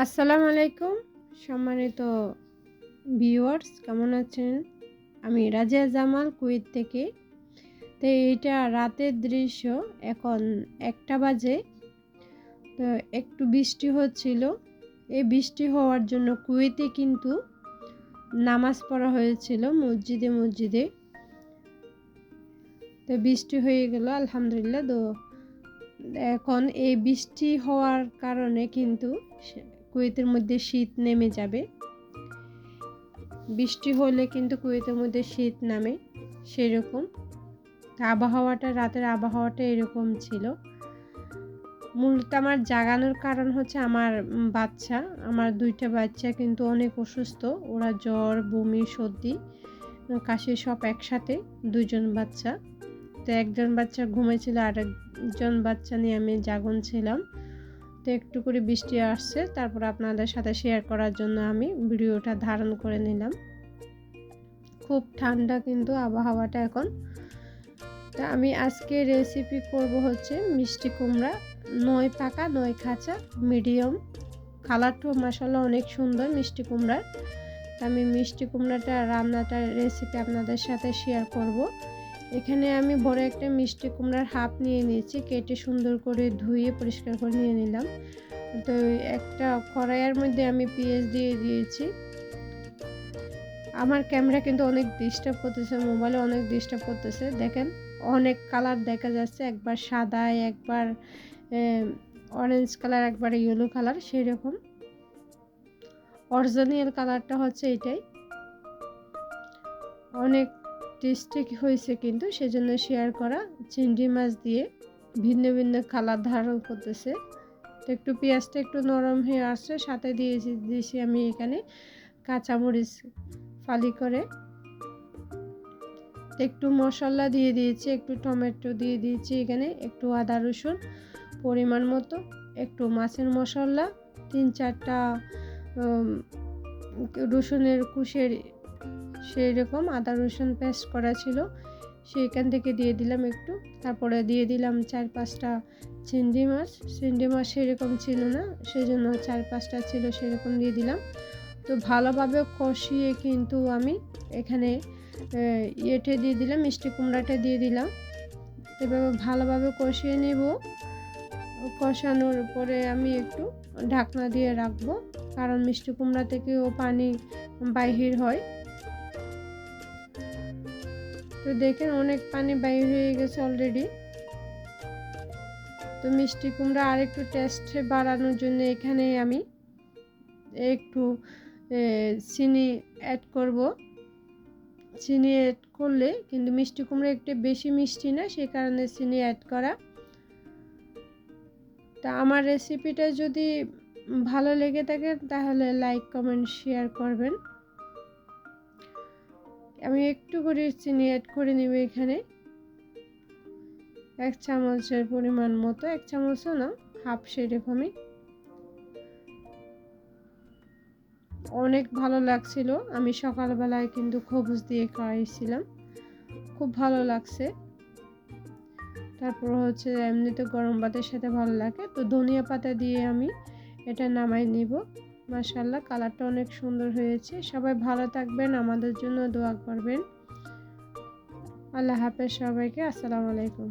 আসসালামু আলাইকুম, সম্মানিত ভিউয়ার্স কেমন আছেন? আমি রাজিয়া জামাল কুয়েত থেকে। তো এইটা রাতের দৃশ্য, এখন একটা বাজে। তো একটু বৃষ্টি হচ্ছিল। এই বৃষ্টি হওয়ার জন্য কুয়েতে কিন্তু নামাজ পড়া হয়েছিল মসজিদে মসজিদে। তো বৃষ্টি হয়ে গেল, আলহামদুলিল্লাহ। তো এখন এই বৃষ্টি হওয়ার কারণে কিন্তু কুয়েতের মধ্যে শীত নেমে যাবে। বৃষ্টি হলে কিন্তু কুয়েতের মধ্যে শীত নামে সেরকম। আবহাওয়াটা, রাতের আবহাওয়াটা এরকম ছিল। মূলত আমার জাগানোর কারণ হচ্ছে আমার বাচ্চা। আমার দুইটা বাচ্চা কিন্তু অনেক অসুস্থ। ওরা জ্বর, বমি, সর্দি, কাশি সব একসাথে দুজন বাচ্চা। তো একজন বাচ্চা ঘুমেছিল আর একজন বাচ্চা নিয়ে আমি জাগন ছিলাম। তো একটু করে বৃষ্টি আসছে, তারপর আপনাদের সাথে শেয়ার করার জন্য আমি ভিডিওটা ধারণ করে নিলাম। খুব ঠান্ডা কিন্তু আবহাওয়াটা এখন। তা আমি আজকে রেসিপি করব হচ্ছে মিষ্টি কুমড়া, নয় পাকা, নয় খাঁচা মিডিয়াম কালারটাও মশলা অনেক সুন্দর মিষ্টি কুমড়ার। আমি মিষ্টি কুমড়াটা, রান্নাটার রেসিপি আপনাদের সাথে শেয়ার করব। এখানে আমি বড় একটা মিষ্টি কুমড়ার হাফ নিয়ে নিয়েছি, কেটে সুন্দর করে ধুয়ে পরিষ্কার করে নিয়ে নিলাম। তো একটা কড়াইয়ের মধ্যে আমি পেঁয়াজ দিয়ে দিয়েছি। আমার ক্যামেরা কিন্তু অনেক ডিস্টার্ব করতেছে, মোবাইলে অনেক ডিস্টার্ব করতেছে। দেখেন, অনেক কালার দেখা যাচ্ছে, একবার সাদা, একবার অরেঞ্জ কালার, একবার ইয়েলো কালার সেই রকম অরিজিনাল কালারটা হচ্ছে এটাই। অনেক টেস্টি হয়েছে কিন্তু সেজন্য শেয়ার করা চিংড়ি মাছ দিয়ে ভিন্ন ভিন্ন কালার ধারণ করতেছে। তো একটু পেঁয়াজটা একটু নরম হয়ে আসছে, সাথে দিয়েছি দিয়েছি আমি এখানে কাঁচামরিচ ফালি করে। একটু মশলা দিয়ে দিয়েছি, একটু টমেটো দিয়ে দিয়েছি এখানে, একটু আদা রসুন পরিমাণ মতো, একটু মাছের মশলা, তিন চারটা রসুনের কুশের সেই রকম আদা রসুন পেস্ট করা ছিল। সেইখান থেকে দিয়ে দিলাম একটু। তারপরে দিয়ে দিলাম চার পাঁচটা চিংড়ি মাছ। চিংড়ি মাছ সেরকম ছিল না সেই জন্য চার পাঁচটা ছিল সেরকম দিয়ে দিলাম। তো ভালোভাবে কষিয়ে কিন্তু আমি এখানে ইয়েটে দিয়ে দিলাম, মিষ্টি কুমড়াটা দিয়ে দিলাম। এভাবে ভালোভাবে কষিয়ে নেব। কষানোর পরে আমি একটু ঢাকনা দিয়ে রাখব, কারণ মিষ্টি কুমড়া থেকেও পানি বাহির হয়। তো দেখেন অনেক পানি বাইর হয়ে গেছে অলরেডি তো মিষ্টি কুমড়া আর একটু টেস্ট বাড়ানোর জন্য এখানে আমি একটু চিনি অ্যাড করব। চিনি অ্যাড করলে কিন্তু মিষ্টি কুমড়া একটু বেশি মিষ্টি না, সে কারণে চিনি অ্যাড করা। তা আমার রেসিপিটা যদি ভালো লেগে থাকে তাহলে লাইক কমেন্ট শেয়ার করবেন। আমি একটু করে চিনি অ্যাড করে নেব এখানে। এক চামচের পরিমাণ মতো, এক চামচও না, হাফ সেরকমই অনেক ভালো লাগছিল। আমি সকালবেলায় কিন্তু খবুজ দিয়ে খাওয়াইছিলাম খুব ভালো লাগছে। তারপর হচ্ছে এমনিতে গরম ভাতের সাথে ভালো লাগে। তো ধনিয়া পাতা দিয়ে আমি এটা নামাই নিব। মাশাল্লাহ কালারটা অনেক সুন্দর হয়েছে। সবাই ভালো থাকবেন, আমাদের জন্য দোয়া করবেন। আল্লাহ হাফেজ সবাইকে, আসসালামু আলাইকুম।